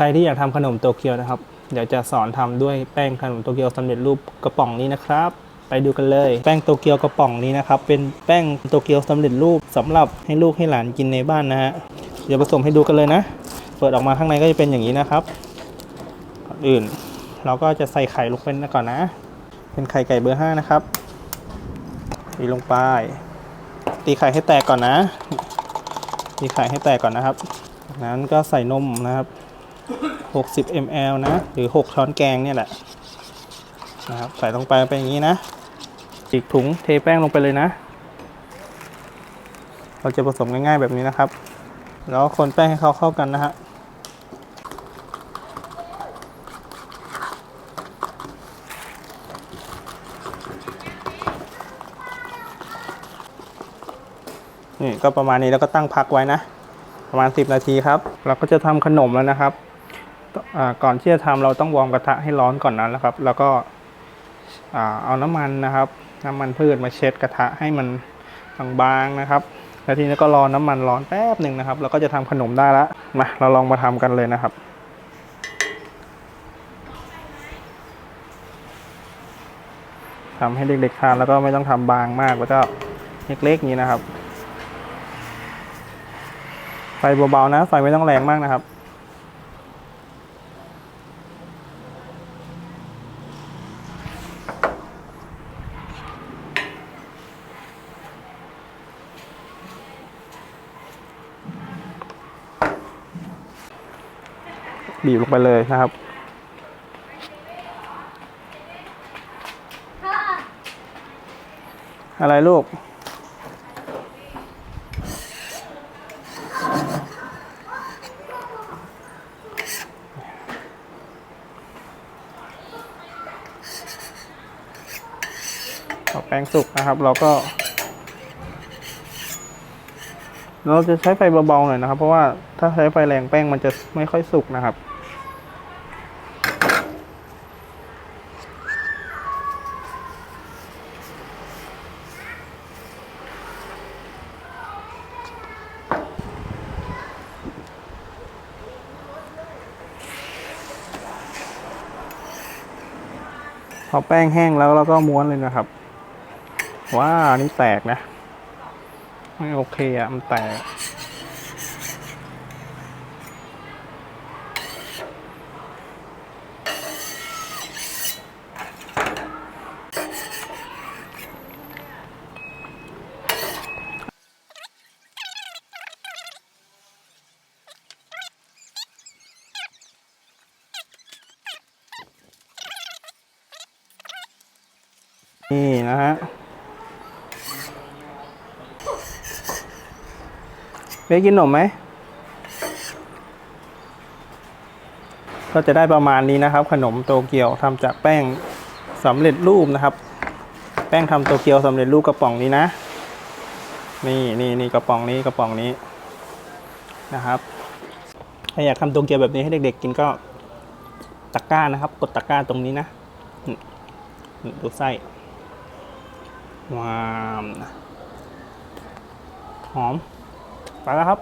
ใครที่อยากทำขนมโตเกียวนะครับ เดี๋ยวจะสอนทำด้วยแป้งขนมโตเกียวสำเร็จรูปกระป๋องนี้นะครับ ไปดูกันเลย แป้งโตเกียวกระป๋องนี้นะครับ เป็นแป้งโตเกียวสำเร็จรูปสำหรับให้ลูกให้หลานกินในบ้านนะฮะ เดี๋ยวผสมให้ดูกันเลยนะ เปิดออกมาข้างในก็จะเป็นอย่างนี้นะครับก่อนอื่น เราก็จะใส่ไข่ลงไปก่อนนะ เป็นไข่ไก่เบอร์ห้านะครับตีลงไป ตีไข่ให้แตกก่อนนะ ตีไข่ให้แตกก่อนนะครับ นั้นก็ใส่นมนะครับ 60 ml นะ หรือ 6 ช้อนแกงเนี่ยแหละนะครับใส่ลงไปเป็นอย่างนี้นะอีกถุงเทแป้งลงไปเลยนะ เราจะผสมง่ายๆแบบนี้นะครับ แล้วคนแป้งให้เขาเข้ากันนะฮะนี่ก็ประมาณนี้แล้วก็ตั้งพักไว้นะ ประมาณ 10 นาทีครับ เราก็จะทำขนมแล้วนะครับ ก่อนที่จะทำเราต้องวอร์มกระทะให้ร้อนก่อนนะแล้วครับ แล้วก็เอาน้ำมันนะครับ น้ำมันพืชมาเช็ดกระทะให้มันบางๆนะครับ แล้วทีนี้ก็รอน้ำมันร้อนแป๊บหนึ่งนะครับเราก็จะทำขนมได้ละมาเราลองมาทำกันเลยนะครับทำให้เด็กๆทานแล้วก็ไม่ต้องทำบางมากแล้วก็เล็กๆนี้นะครับ ไฟเบาๆนะไฟไม่ต้องแรงมากนะครับ บีบลงไปเลยนะครับ อะไรลูก พอแป้งสุกนะครับ เราก็ เราจะใช้ไฟเบาๆหน่อยนะครับ เพราะว่าถ้าใช้ไฟแรงแป้งมันจะไม่ค่อยสุกนะครับ พอแป้งแห้งแล้วเราก็ม้วนเลยนะครับว้านี่แตกนะ ไม่โอเคอะมันแตก นี่นะฮะเบกกินหนมไหม ก็จะได้ประมาณนี้นะครับ ขนมโตเกียวทำจากแป้งสำเร็จรูปนะครับ แป้งทำโตเกียวสำเร็จรูปกระป๋องนี้นะ นี่นี่นี่กระป๋องนี้กระป๋องนี้นะครับถ้าอยากทำโตเกียวแบบนี้ให้เด็กๆกินก็ตะกร้านะครับ กดตะกร้าตรงนี้นะดูไส้ ว้ามหอม ไปแล้วครับ